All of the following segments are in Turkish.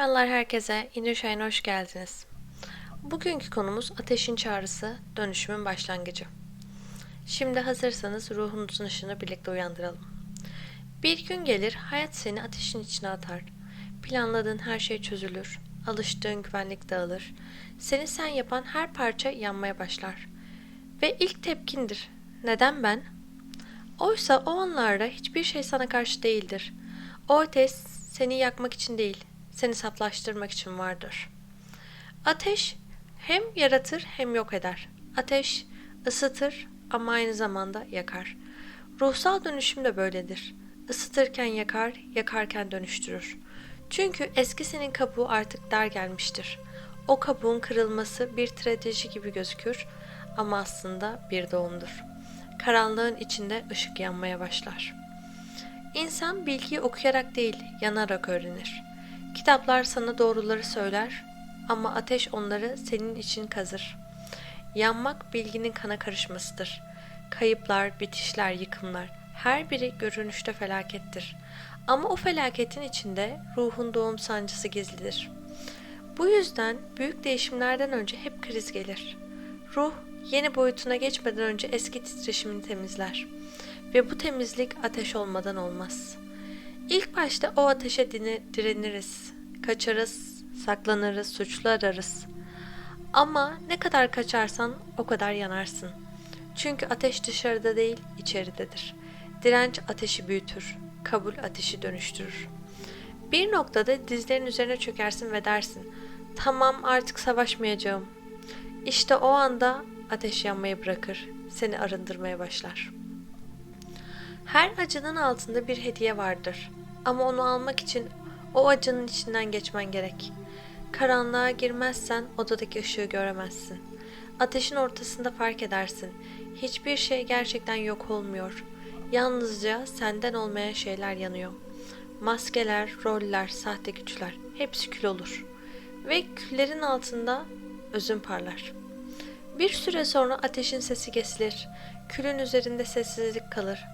Merhabalar herkese, İnuşay'ına hoş geldiniz. Bugünkü konumuz ateşin çağrısı, dönüşümün başlangıcı. Şimdi hazırsanız ruhunuzun ışığını birlikte uyandıralım. Bir gün gelir, hayat seni ateşin içine atar. Planladığın her şey çözülür, alıştığın güvenlik dağılır. Seni sen yapan her parça yanmaya başlar. Ve ilk tepkindir. Neden ben? Oysa o anlarda hiçbir şey sana karşı değildir. O ateş seni yakmak için değil, seni saplaştırmak için vardır. Ateş hem yaratır hem yok eder. Ateş ısıtır ama aynı zamanda yakar. Ruhsal dönüşüm de böyledir. Isıtırken yakar, yakarken dönüştürür. Çünkü eski senin kabuğu artık dar gelmiştir. O kabuğun kırılması bir trajedi gibi gözükür ama aslında bir doğumdur. Karanlığın içinde ışık yanmaya başlar. İnsan bilgiyi okuyarak değil, yanarak öğrenir. Kitaplar sana doğruları söyler ama ateş onları senin için kazır. Yanmak bilginin kana karışmasıdır. Kayıplar, bitişler, yıkımlar her biri görünüşte felakettir. Ama o felaketin içinde ruhun doğum sancısı gizlidir. Bu yüzden büyük değişimlerden önce hep kriz gelir. Ruh yeni boyutuna geçmeden önce eski titreşimini temizler. Ve bu temizlik ateş olmadan olmaz. İlk başta o ateşe direniriz, kaçarız, saklanırız, suçlu ararız. Ama ne kadar kaçarsan o kadar yanarsın. Çünkü ateş dışarıda değil, içeridedir. Direnç ateşi büyütür, kabul ateşi dönüştürür. Bir noktada dizlerin üzerine çökersin ve dersin, tamam artık savaşmayacağım. İşte o anda ateş yanmayı bırakır, seni arındırmaya başlar. Her acının altında bir hediye vardır. Ama onu almak için o acının içinden geçmen gerek. Karanlığa girmezsen odadaki ışığı göremezsin. Ateşin ortasında fark edersin. Hiçbir şey gerçekten yok olmuyor. Yalnızca senden olmayan şeyler yanıyor. Maskeler, roller, sahte güçler hepsi kül olur. Ve küllerin altında özün parlar. Bir süre sonra ateşin sesi kesilir. Külün üzerinde sessizlik kalır.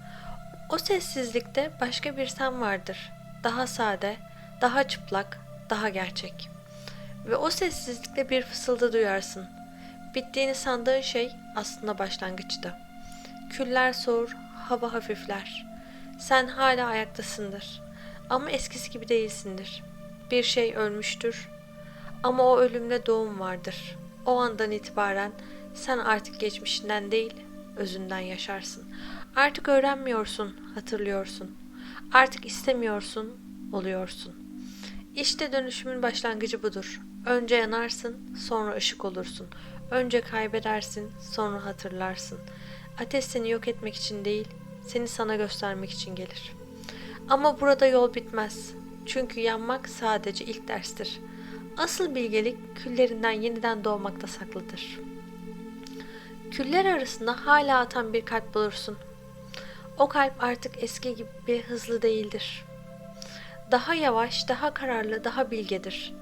O sessizlikte başka bir sen vardır. Daha sade, daha çıplak, daha gerçek. Ve o sessizlikte bir fısıldı duyarsın. Bittiğini sandığın şey aslında başlangıçtı. Küller soğur, hava hafifler. Sen hala ayaktasındır. Ama eskisi gibi değilsindir. Bir şey ölmüştür. Ama o ölümle doğum vardır. O andan itibaren sen artık geçmişinden değil, özünden yaşarsın. Artık öğrenmiyorsun, hatırlıyorsun. Artık istemiyorsun, oluyorsun. İşte dönüşümün başlangıcı budur. Önce yanarsın, sonra ışık olursun. Önce kaybedersin, sonra hatırlarsın. Ateş seni yok etmek için değil, seni sana göstermek için gelir. Ama burada yol bitmez. Çünkü yanmak sadece ilk derstir. Asıl bilgelik küllerinden yeniden doğmakta saklıdır. Küller arasında hala atan bir kalp bulursun. O kalp artık eski gibi hızlı değildir. Daha yavaş, daha kararlı, daha bilgedir.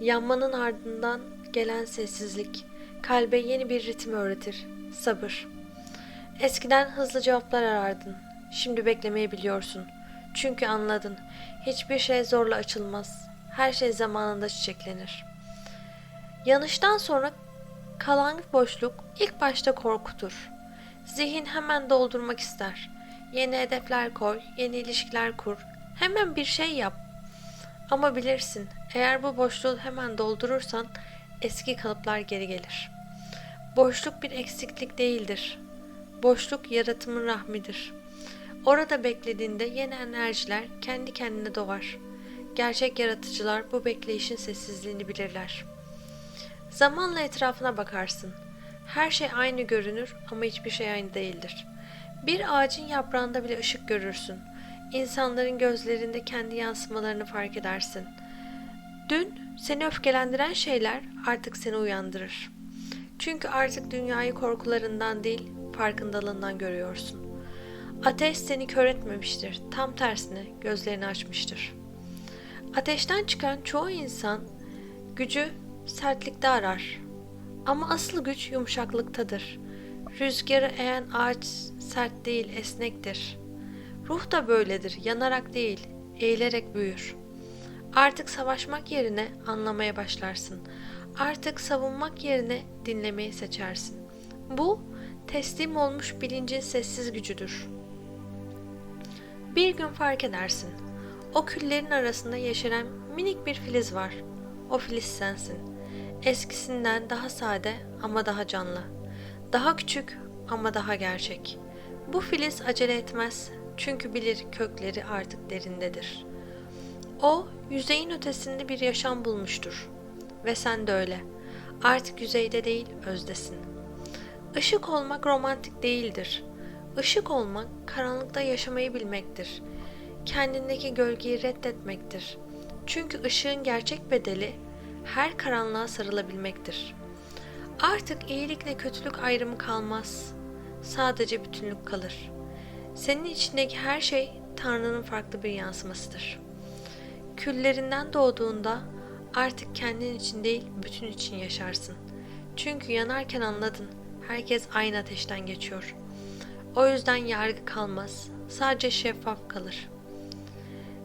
Yanmanın ardından gelen sessizlik kalbe yeni bir ritim öğretir. Sabır. Eskiden hızlı cevaplar arardın. Şimdi beklemeyi biliyorsun. Çünkü anladın. Hiçbir şey zorla açılmaz. Her şey zamanında çiçeklenir. Yanıştan sonra kalan boşluk ilk başta korkutur. Zihin hemen doldurmak ister. Yeni hedefler koy, yeni ilişkiler kur. Hemen bir şey yap. Ama bilirsin, eğer bu boşluğu hemen doldurursan eski kalıplar geri gelir. Boşluk bir eksiklik değildir. Boşluk yaratımın rahmidir. Orada beklediğinde yeni enerjiler kendi kendine doğar. Gerçek yaratıcılar bu bekleyişin sessizliğini bilirler. Zamanla etrafına bakarsın. Her şey aynı görünür ama hiçbir şey aynı değildir. Bir ağacın yaprağında bile ışık görürsün. İnsanların gözlerinde kendi yansımalarını fark edersin. Dün seni öfkelendiren şeyler artık seni uyandırır. Çünkü artık dünyayı korkularından değil, farkındalığından görüyorsun. Ateş seni kör etmemiştir. Tam tersine gözlerini açmıştır. Ateşten çıkan çoğu insan gücü sertlikte arar. Ama asıl güç yumuşaklıktadır. Rüzgarı eğen ağaç sert değil, esnektir. Ruh da böyledir, yanarak değil, eğilerek büyür. Artık savaşmak yerine anlamaya başlarsın. Artık savunmak yerine dinlemeyi seçersin. Bu teslim olmuş bilincin sessiz gücüdür. Bir gün fark edersin. O küllerin arasında yeşeren minik bir filiz var. O filiz sensin. Eskisinden daha sade ama daha canlı. Daha küçük ama daha gerçek. Bu filiz acele etmez çünkü bilir kökleri artık derindedir. O yüzeyin ötesinde bir yaşam bulmuştur. Ve sen de öyle. Artık yüzeyde değil özdesin. Işık olmak romantik değildir. Işık olmak karanlıkta yaşamayı bilmektir. Kendindeki gölgeyi reddetmektir. Çünkü ışığın gerçek bedeli her karanlığa sarılabilmektir. Artık iyilikle kötülük ayrımı kalmaz. Sadece bütünlük kalır. Senin içindeki her şey Tanrı'nın farklı bir yansımasıdır. Küllerinden doğduğunda artık kendin için değil bütün için yaşarsın. Çünkü yanarken anladın. Herkes aynı ateşten geçiyor. O yüzden yargı kalmaz. Sadece şeffaf kalır.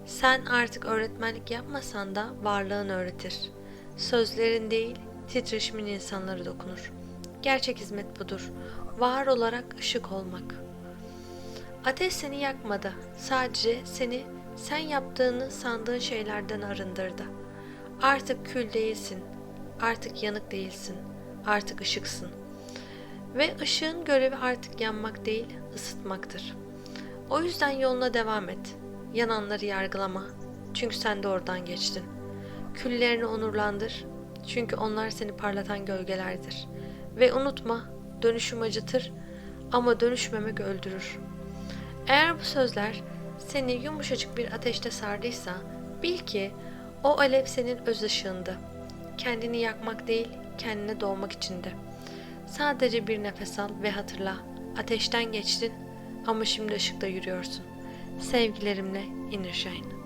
Sen artık öğretmenlik yapmasan da varlığın öğretir. Sözlerin değil, titreşimin insanları dokunur. Gerçek hizmet budur. Var olarak ışık olmak. Ateş seni yakmadı. Sadece seni sen yaptığını sandığın şeylerden arındırdı. Artık kül değilsin. Artık yanık değilsin. Artık ışıksın. Ve ışığın görevi artık yanmak değil, ısıtmaktır. O yüzden yoluna devam et. Yananları yargılama. Çünkü sen de oradan geçtin. Küllerini onurlandır. Çünkü onlar seni parlatan gölgelerdir. Ve unutma, dönüşüm acıtır ama dönüşmemek öldürür. Eğer bu sözler seni yumuşacık bir ateşte sardıysa, bil ki o alev senin öz ışığındı. Kendini yakmak değil, kendine doğmak içindi. Sadece bir nefes al ve hatırla. Ateşten geçtin ama şimdi ışıkta yürüyorsun. Sevgilerimle Inner Shine.